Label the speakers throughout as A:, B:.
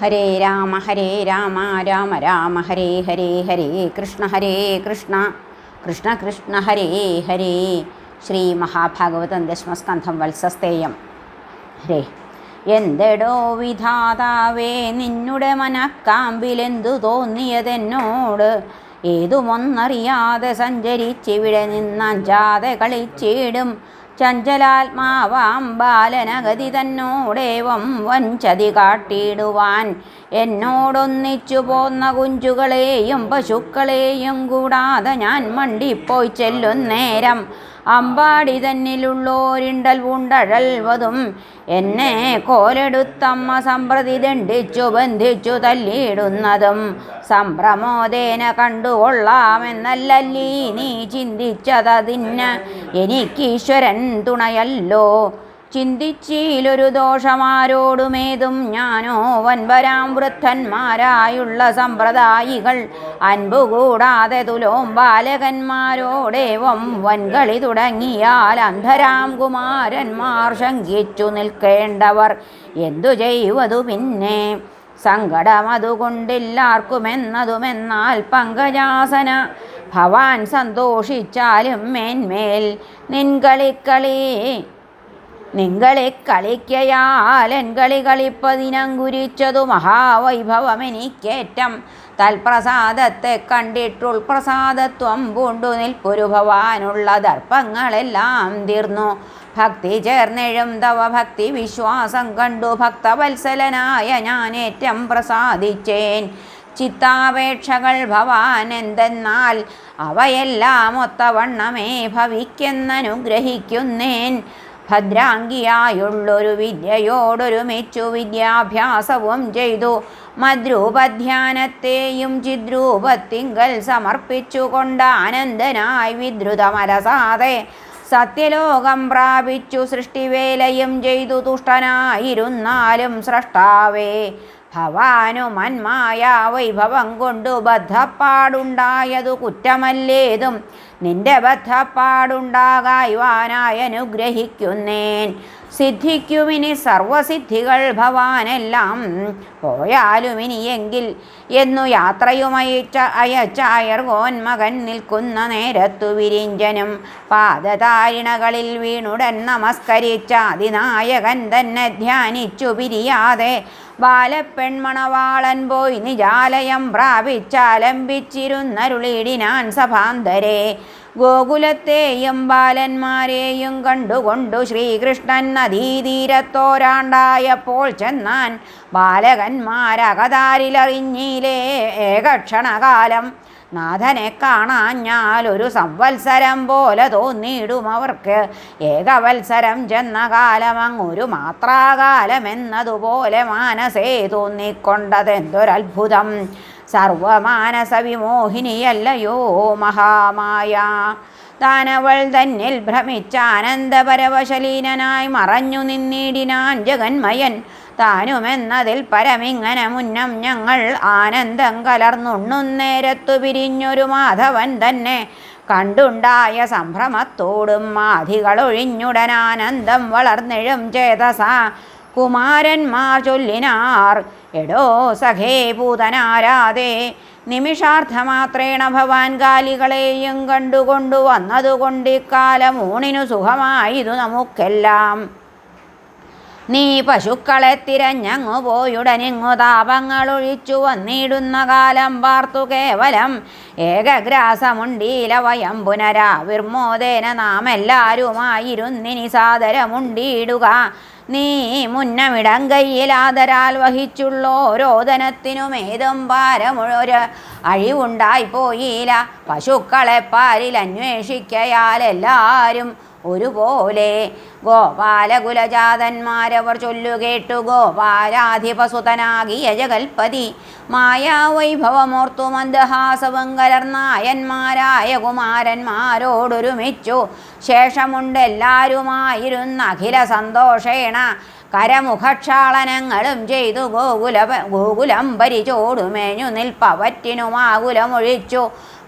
A: ഹരേ രാമ ഹരേ രാമ രാമ രാമ ഹരേ ഹരേ ഹരേ കൃഷ്ണ ഹരേ കൃഷ്ണ. കൃഷ്ണ കൃഷ്ണ ഹരേ ഹരേ. ശ്രീ മഹാഭാഗവതം ദശമസ്കന്ധം വത്സസ്തേയം. ഹരേ. എന്തെടോ വിധാതാവേ നിന്നുടെ മനക്കാമ്പിലെന്തു തോന്നിയതെന്നോട്? ഏതുമൊന്നറിയാതെ സഞ്ചരിച്ചിവിടെ നിന്നഞ്ചാതെ കളിച്ചിടും. ചഞ്ചലാത്മാവാം ബാലനഗതി തന്നോടേവം വഞ്ചതി കാട്ടിയിടുവാൻ. എന്നോടൊന്നിച്ചു പോന്ന കുഞ്ചുകളെയും പശുക്കളെയും കൂടാതെ ഞാൻ മണ്ടിപ്പോയി ചെല്ലുന്നേരം അമ്പാടി തന്നിലുള്ളോരിണ്ടൽ പൂണ്ടഴൽവതും. എന്നെ കോലെടുത്തമ്മ സമ്പ്രതി ദണ്ഡിച്ചു ബന്ധിച്ചു തല്ലിയിടുന്നതും. സംഭ്രമോദേന കണ്ടുകൊള്ളാമെന്നല്ലല്ലീ നീ ചിന്തിച്ചതതിന് എനിക്കീശ്വരൻ തുണയല്ലോ. ചിന്തിച്ചിലൊരു ദോഷമാരോടുമേതും ഞാനോ വൻവരാം വൃദ്ധന്മാരായുള്ള സമ്പ്രദായികൾ. അൻപുകൂടാതെ തുലോം ബാലകന്മാരോടേവം വൻകളി തുടങ്ങിയാൽ അന്ധരാം കുമാരന്മാർ ശങ്കിച്ചു നിൽക്കേണ്ടവർ. എന്തു ചെയ്യുവതു പിന്നെ? സങ്കടമതുകൊണ്ടില്ലാർക്കുമെന്നതുമെന്നാൽ പങ്കജാസന ഭവാൻ സന്തോഷിച്ചാലും മേന്മേൽ നിൻകളിക്കളി നിങ്ങളെ കളിക്കയാലൻ കളി കളിപ്പതിനങ്കുരിച്ചതു മഹാവൈഭവമെനിക്കേറ്റം തൽപ്രസാദത്തെ കണ്ടിട്ടുൾ പ്രസാദത്വം പൂണ്ടു നിൽപ്പൊരു ഭവാനുള്ള ദർപ്പങ്ങളെല്ലാം തീർന്നു. ഭക്തി ചേർന്നെഴും തവ ഭക്തി വിശ്വാസം കണ്ടു ഭക്തവത്സലനായ ഞാനേറ്റം പ്രസാദിച്ചേൻ. ചിത്താപേക്ഷകൾ ഭവാൻ എന്തെന്നാൽ അവയെല്ലാം ഒത്തവണ്ണമേ ഭവിക്കെന്നനുഗ്രഹിക്കുന്നേൻ. ഭദ്രാംഗിയായുള്ളൊരു വിദ്യയോടൊരുമിച്ചു വിദ്യാഭ്യാസവും ചെയ്തു. മദ്രൂപധ്യാനത്തെയും ചിദ്രൂപത്തിങ്കൽ സമർപ്പിച്ചുകൊണ്ട് ആനന്ദനായി വിദ്രുതമലസാതെ സത്യലോകം പ്രാപിച്ചു. സൃഷ്ടിവേലയും ചെയ്തു. തുഷ്ടനായിരുന്നാലും സൃഷ്ടാവേ ഭവാനു മന്മായ വൈഭവം കൊണ്ടു ബദ്ധപ്പാടുണ്ടായതു കുറ്റമല്ലേതും. നിന്റെ ബദ്ധപ്പാടുണ്ടാകായ്വാനായി അനുഗ്രഹിക്കുന്നേൻ. സിദ്ധിക്കുമിനി സർവസിദ്ധികൾ ഭവാനെല്ലാം. പോയാലും ഇനിയെങ്കിൽ എന്നു യാത്രയുമയച്ച അയച്ചായർ മകൻ നിൽക്കുന്ന നേരത്തു വിരിഞ്ചനും പാദതാരിണകളിൽ വീണുടൻ നമസ്കരിച്ച അതിനായകൻ തന്നെ ധ്യാനിച്ചു പിരിയാതെ ബാലപ്പെൺമണവാളൻ പോയി നിജാലയം പ്രാപിച്ചാലംബിച്ചിരുന്നരുളിടിനാൻ സഭാന്തരെ. ഗോകുലത്തെയും ബാലന്മാരെയും കണ്ടുകൊണ്ടു ശ്രീകൃഷ്ണൻ നദീതീരത്തോരാണ്ടായപ്പോൾ ചെന്നാൻ ബാലകന്മാരകതാരിലറിഞ്ഞിലേ ഏകക്ഷണകാലം. നാഥനെ കാണാഞ്ഞാൽ ഒരു സംവത്സരം പോലെ തോന്നിയിടും അവർക്ക്. ഏകവത്സരം ചെന്ന കാലം അങ്ങൊരു മാത്രാകാലമെന്നതുപോലെ മാനസേ തോന്നിക്കൊണ്ടതെന്തൊരത്ഭുതം. സർവമാനസ വിമോഹിനിയല്ലയോ മഹാമായ. താനവൾ തന്നിൽ ഭ്രമിച്ച ആനന്ദപരവശലീനനായി മറഞ്ഞു നിന്നിടിനാൻ ജഗന്മയൻ. താനുമെന്നതിൽ പരമിങ്ങനെ മുന്നം ഞങ്ങൾ ആനന്ദം കലർന്നുണ്ണുന്നേരത്തു പിരിഞ്ഞൊരു മാധവൻ തന്നെ. കണ്ടുണ്ടായ സംഭ്രമത്തോടും മാധികളൊഴിഞ്ഞുടൻ ആനന്ദം വളർന്നിഴും ചേതസ. കുമാരന്മാർ ചൊല്ലിനാർ എടോ സഖേ പൂതനാരാതെ നിമിഷാർത്ഥമാത്രേണ ഭവാൻ കാലികളെയും കണ്ടുകൊണ്ടു വന്നതുകൊണ്ട് ഊണിനു സുഖമായിതു നമുക്കെല്ലാം. നീ പശുക്കളെ തിരഞ്ഞങ്ങു പോയുടനിങ്ങു താപങ്ങളൊഴിച്ചു വന്നിടുന്ന കാലം പാർത്തു കേവലം ഏകഗ്രാസമുണ്ടീല വയം പുനരാവിർമോദേന നാം എല്ലാരുമായിരുന്നിനി സാദരമുണ്ടിയിടുക നീ മുന്നമിടം കയ്യിലാദരാൽ വഹിച്ചുള്ളോരോദനത്തിനുമേതും ഭാരമൊരു അഴിവുണ്ടായി പോയില്ല. പശുക്കളെ പാലിൽ അന്വേഷിക്കയാൽ എല്ലാവരും ഒരുപോലെ ഗോപാലകുലജാതന്മാരവർ ചൊല്ലുകേട്ടു ഗോപാലാധിപസുതനാകിയ ജഗൽപതി. മായാവൈഭവമോർത്തു മന്ദഹാസവും കലർന്നായന്മാരായ കുമാരന്മാരോടൊരുമിച്ചു. ശേഷമുണ്ടെല്ലാരുമായിരുന്ന അഖില സന്തോഷേണ കരമുഖക്ഷാളനങ്ങളും ചെയ്തു. ഗോകുല ഗോകുലം പരിചോടുമേഞ്ഞു നിൽപ്പവറ്റിനുമാകുലമൊഴിച്ചു.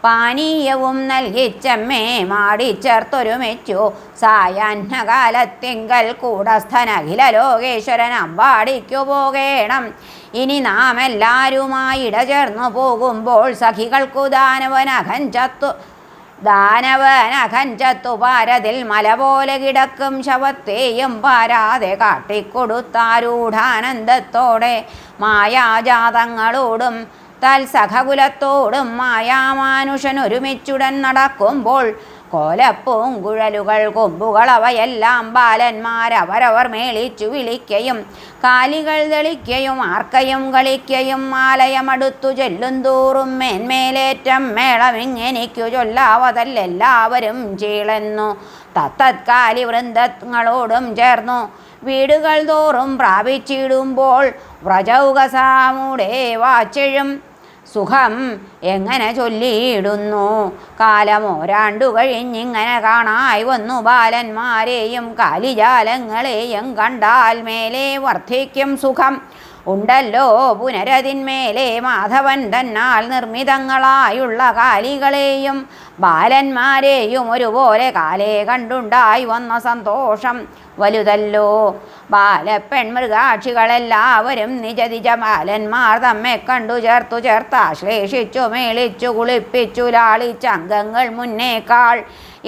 A: പാനീയവും നൽകിച്ചമ്മേ മാടിച്ചേർത്തൊരുമിച്ചു സായാഹ്നകാലത്തിങ്കൽ കൂടസ്ഥനഖില ലോകേശ്വരൻ അമ്പാടിക്കു പോകേണം. ഇനി നാം എല്ലാരുമായി ഇടചേർന്നു പോകുമ്പോൾ സഖികൾക്കു ദാനവനഖൻ ചത്തു ദാനവനഖൻ ചത്തു. പാരതിൽ മല പോലെ കിടക്കും ശവത്തെയും പാരാതെ കാട്ടിക്കൊടുത്താരൂഢാനന്ദത്തോടെ മായാജാതങ്ങളോടും തൽസഖകുലത്തോടും മായാമാനുഷൻ ഒരുമിച്ചുടൻ നടക്കുമ്പോൾ കോലപ്പൂങ്കുഴലുകൾ കൊമ്പുകൾ അവയെല്ലാം ബാലന്മാരവരവർ മേളിച്ചു വിളിക്കയും കാലികൾ തെളിക്കയും ആർക്കയും കളിക്കയും ആലയമടുത്തു ചെല്ലുന്തോറും മേന്മേലേറ്റം മേളമിങ്ങനിക്കു ചൊല്ലാവതല്ലെല്ലാവരും ചീളെന്നു. തത്തത്കാലി വൃന്ദങ്ങളോടും ചേർന്നു. വീടുകൾ തോറും പ്രാപിച്ചിടുമ്പോൾ വ്രജൗകസാമുടെ വാച്ചഴും സുഖം എങ്ങനെ ചൊല്ലിയിടുന്നു? കാലമോരാണ്ടു കഴിഞ്ഞിങ്ങനെ കാണായി വന്നു ബാലന്മാരെയും കാലിജാലങ്ങളെയും കണ്ടാൽ മേലെ വർദ്ധിക്കും സുഖം. ഉണ്ടല്ലോ പുനരതിന്മേലെ മാധവൻ തന്നാൽ നിർമ്മിതങ്ങളായുള്ള കാലികളെയും ബാലന്മാരെയും ഒരുപോലെ കാലേ കണ്ടുണ്ടായി വന്ന സന്തോഷം. വലുതല്ലോ ബാലപ്പെൺമൃഗാക്ഷികളെല്ലാവരും മൃഗാക്ഷികളെല്ലാവരും നിജ നിജ ബാലന്മാർ തമ്മെ കണ്ടു ചേർത്തു ചേർത്ത് ആശ്ലേഷിച്ചു മേളിച്ചു കുളിപ്പിച്ചു ലാളിച്ച അംഗങ്ങൾ മുന്നേക്കാൾ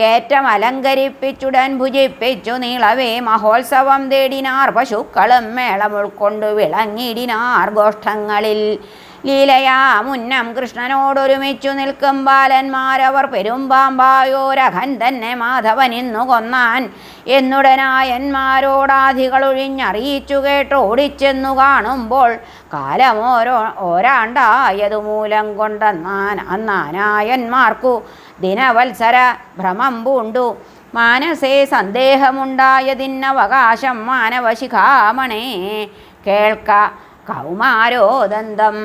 A: ഏറ്റം അലങ്കരിപ്പിച്ചുടൻ ഭുജിപ്പിച്ചു നീളവേ മഹോത്സവം തേടിനാർ പശുക്കളും മേളം ഉൾക്കൊണ്ടു വിളങ്ങിടിനാർ ഗോഷ്ഠങ്ങളിൽ. ലീലയാ മുന്നം കൃഷ്ണനോടൊരുമിച്ചു നിൽക്കും ബാലന്മാരവർ പെരുമ്പാമ്പായോരഹൻ തന്നെ മാധവൻ ഇന്നു കൊന്നാൻ. എന്നുടനായന്മാരോടാധികളൊഴിഞ്ഞറിയിച്ചു കേട്ട് ഓടിച്ചെന്നു കാണുമ്പോൾ കാലമോരോ ഓരാണ്ടായതു മൂലം കൊണ്ടെന്നാൻ അന്നാനായന്മാർക്കു ദിനവത്സര ഭ്രമം പൂണ്ടു. മാനസേ സന്ദേഹമുണ്ടായതിന്നവകാശം മാനവശിഖാമണേ. കേൾക്ക. കൗമാരോദന്തം.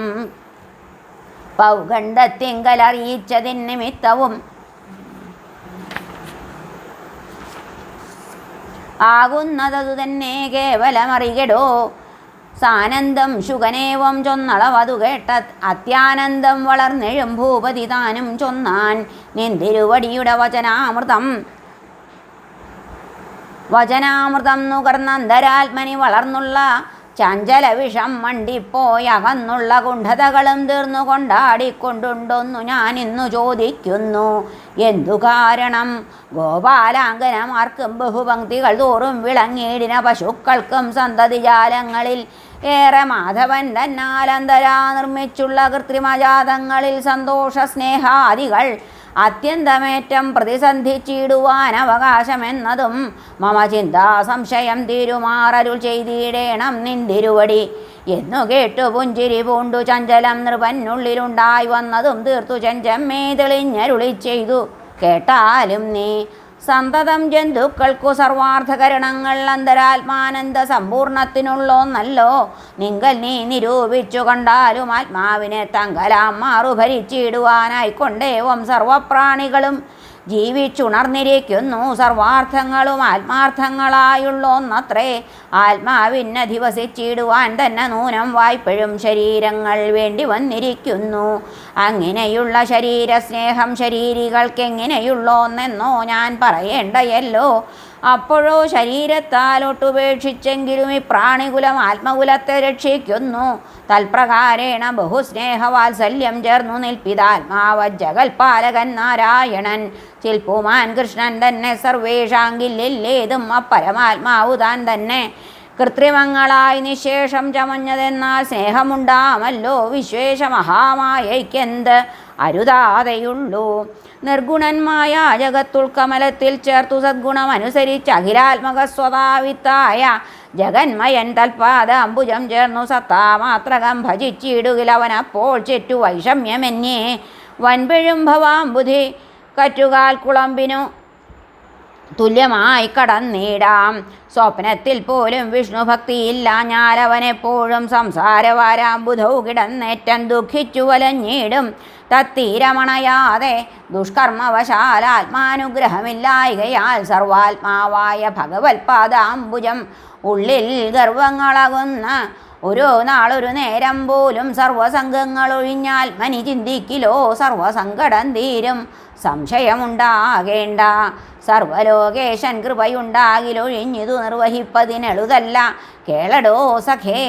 A: പൗഗണ്ഡത്തിങ്കലറിയിച്ചതിൻ നിമിത്തവും ആകുന്നതതു തന്നെ കേവലമറികടോ. സാനന്ദം ശുഗനേവം ചൊന്നളവതു കേട്ട അത്യാനന്ദം വളർന്നെഴും ഭൂപതി താനും ചൊന്നാൻ. നിന്തിരുവടിയുടെ വചനാമൃതം. വചനാമൃതം നുകർന്നന്തരാത്മനി വളർന്നുള്ള ചഞ്ചല വിഷം മണ്ടിപ്പോയ അകന്നുള്ള കുണ്ഠതകളും തീർന്നു കൊണ്ടാടിക്കൊണ്ടുണ്ടൊന്നു ഇന്നു ചോദിക്കുന്നു. എന്തു കാരണം? ഗോപാലാങ്കനമാർക്കും ബഹുപംക്തികൾ തോറും വിളങ്ങിയിടിന പശുക്കൾക്കും സന്തതിജാലങ്ങളിൽ ഏറെ മാധവൻ തന്നാലന്തരാ നിർമ്മിച്ചുള്ള കൃത്രിമജാതങ്ങളിൽ സന്തോഷ സ്നേഹാദികൾ അത്യന്തമേറ്റം പ്രതിസന്ധിച്ചിടുവാൻ അവകാശമെന്നതും മമ ചിന്താ സംശയം തിരുമാറരുൾ ചെയ്തിടേണം നിന്തിരുവടി. എന്നു കേട്ടു പുഞ്ചിരി പൂണ്ടു ചഞ്ചലം നൃപന്നുള്ളിലുണ്ടായി വന്നതും തീർത്തു ചെഞ്ചമ്മേ തെളിഞ്ഞരുളി ചെയ്തു കേട്ടാലും നീ സന്തതം ജന്തുക്കൾക്കു സർവാർത്ഥകരണങ്ങൾ അന്തരാത്മാനന്ദ സമ്പൂർണത്തിനുള്ളോന്നല്ലോ. നിങ്ങൾ നീ നിരൂപിച്ചു കണ്ടാലും ആത്മാവിനെ തങ്കലാം മാറു ഭരിച്ചിടുവാനായിക്കൊണ്ടേവം സർവപ്രാണികളും ജീവിച്ചുണർന്നിരിക്കുന്നു. സർവാർത്ഥങ്ങളും ആത്മാർത്ഥങ്ങളായുള്ളൊന്നത്രേ. ആത്മാവിനധിവസിച്ചിടുവാൻ തന്നെ നൂനം വായ്പഴും ശരീരങ്ങൾ വേണ്ടി വന്നിരിക്കുന്നു. അങ്ങനെയുള്ള ശരീരസ്നേഹം ശരീരികൾക്കെങ്ങനെയുള്ളോന്നെന്നോ ഞാൻ പറയേണ്ടയല്ലോ. അപ്പോഴോ ശരീരത്താലൊട്ടുപേക്ഷിച്ചെങ്കിലും ഈ പ്രാണികുലം ആത്മകുലത്തെ രക്ഷിക്കുന്നു. തൽപ്രകാരേണ ബഹുസ്നേഹവാത്സല്യം ചേർന്നു നിൽപ്പിതാത്മാവ ജഗൽപാലകൻ നാരായണൻ. ചിൽപ്പുമാൻ കൃഷ്ണൻ തന്നെ സർവേഷാങ്കില്ലേതും അപ്പരമാത്മാവു താൻ തന്നെ. കൃത്രിമങ്ങളായി നിശേഷം ചമഞ്ഞതെന്നാൽ സ്നേഹമുണ്ടാമല്ലോ വിശ്വേഷ മഹാമായയ്ക്കെന്ത് അരുതാതെയുള്ളൂ. നിർഗുണന്മായ ജഗത്തുൾക്കമലത്തിൽ ചേർത്തു സദ്ഗുണമനുസരിച്ച് അഖിലാത്മക സ്വഭാവിത്തായ ജഗന്മയൻ തൽപാദ അംബുജം ചേർന്നു സത്താമാത്രകം ഭജിച്ചിടുകിലവനപ്പോൾ ചെറ്റു വൈഷമ്യമെന്നേ. വൻപിഴും ഭവാംബുധി കറ്റുകാൽ കുളമ്പിനു തുല്യമായി കടന്നിടാം സ്വപ്നത്തിൽ പോലും വിഷ്ണു ഭക്തിയില്ല. ഞാനവനെപ്പോഴും സംസാരവാരാംബുധൗ കിടന്നേറ്റൻ ദുഃഖിച്ചു വലഞ്ഞിടും. തത്തീരമണയാതെ ദുഷ്കർമ്മവശാൽ ആത്മാനുഗ്രഹമില്ലായികയാൽ സർവാത്മാവായ ഭഗവത്പാദാംബുജം ഉള്ളിൽ ഗർവങ്ങളകുന്ന ഓരോ നാളൊരു നേരം പോലും സർവസംഘങ്ങൾ ഒഴിഞ്ഞാൽ മനി ചിന്തിക്കിലോ? സർവസങ്കടം തീരും. സംശയമുണ്ടാകേണ്ട. സർവലോകേശൻ കൃപയുണ്ടാകിലൊഴിഞ്ഞിതു നിർവഹിപ്പതിനെളുതല്ല കേളടോ സഖേ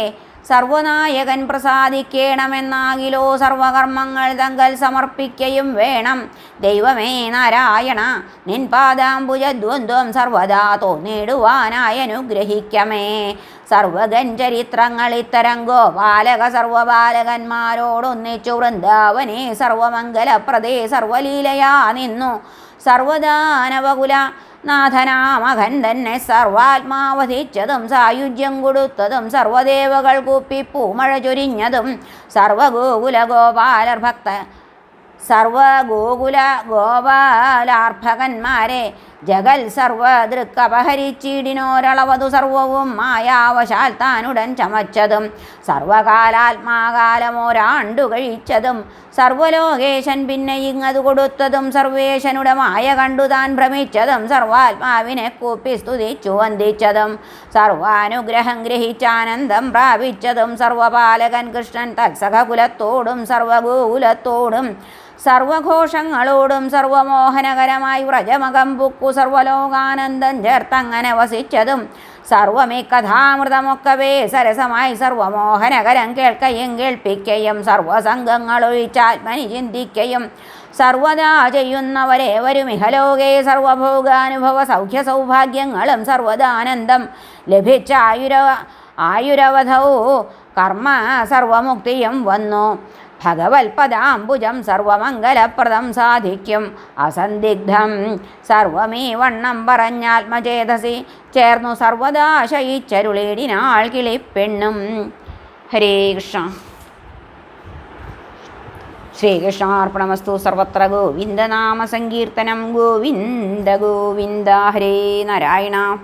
A: സർവനായകൻ പ്രസാദിക്കേണമെന്നാകിലോ സർവകർമ്മങ്ങൾ തങ്കൽ സമർപ്പിക്കയും വേണം. ദൈവമേ നാരായണ നിൻ പാദാംബുജദ്വന്ദ്വം സർവദാ തോന്നിടുവാനായി അനുഗ്രഹിക്കമേ. സർവകൻ ചരിത്രങ്ങൾ ഇത്തരം ഗോപാലക സർവബാലകന്മാരോടൊന്നിച്ചു വൃന്ദാവനെ സർവമംഗലപ്രദേ സർവലീലയാ നിന്നു. സർവദാനവകുല നാഥനാമകൻ തന്നെ സർവാത്മാവധിച്ചതും സായുജ്യം കൊടുത്തതും സർവദേവകൾ കൂപ്പി പൂമഴ ചൊരിഞ്ഞതും സർവഗോകുല ഗോപാലർ ഭക്ത സർവഗോകുല ഗോപാലാർഭകന്മാരെ ജഗൽ സർവദൃക്കപഹരിച്ചിടിനോരളവതു സർവവും മായാവശാൽ താനുടൻ ചമച്ചതും സർവകാലാത്മാകാലമോരാണ്ടു കഴിച്ചതും സർവലോകേശൻ പിന്നെ ഇങ്ങതു കൊടുത്തതും സർവേശനുടെ മായ കണ്ടു താൻ ഭ്രമിച്ചതും സർവാത്മാവിനെ കൂപ്പി സ്തുതിച്ചു വന്ദിച്ചതും സർവാനുഗ്രഹം ഗ്രഹിച്ചാനന്ദം പ്രാപിച്ചതും സർവപാലകൻ കൃഷ്ണൻ തത്സഖകുലത്തോടും സർവഗോകുലത്തോടും സർവഘോഷങ്ങളോടും സർവമോഹനകരമായി വ്രജമകം പുക്കു സർവലോകാനന്ദം ചേർത്തങ്ങനെ വസിച്ചതും സർവമീ കഥാമൃതമൊക്കവേ സരസമായി സർവമോഹനകരം കേൾക്കയും കേൾപ്പിക്കയും സർവസംഘങ്ങളൊഴിച്ചാത്മനി ചിന്തിക്കയും സർവദാ ചെയ്യുന്നവരെ വരുമിഹലോകേ സർവഭോഗാനുഭവ സൗഖ്യ സൗഭാഗ്യങ്ങളും സർവദാനന്ദം ലഭിച്ച ആയുര ആയുരവധവും കർമ്മ സർവമുക്തിയും വന്നു. ഭഗവത്പദാംബുജം സർവമംഗലപ്രദം സാധിക്കും. അസന്ദിഗ്ധം. സർവമേ വണ്ണം പറഞ്ഞാത്മചേതസി. ചേർന്നു സർവദാ ശയിച്ചരുളേടിനാൾ കിളിപ്പെണ്ണും. ഹരേ കൃഷ്ണ. ശ്രീകൃഷ്ണാർപ്പണമസ്തു സർവത്ര ഗോവിന്ദനാമസങ്കീർത്തനം ഗോവിന്ദ ഗോവിന്ദ ഹരേ നാരായണ.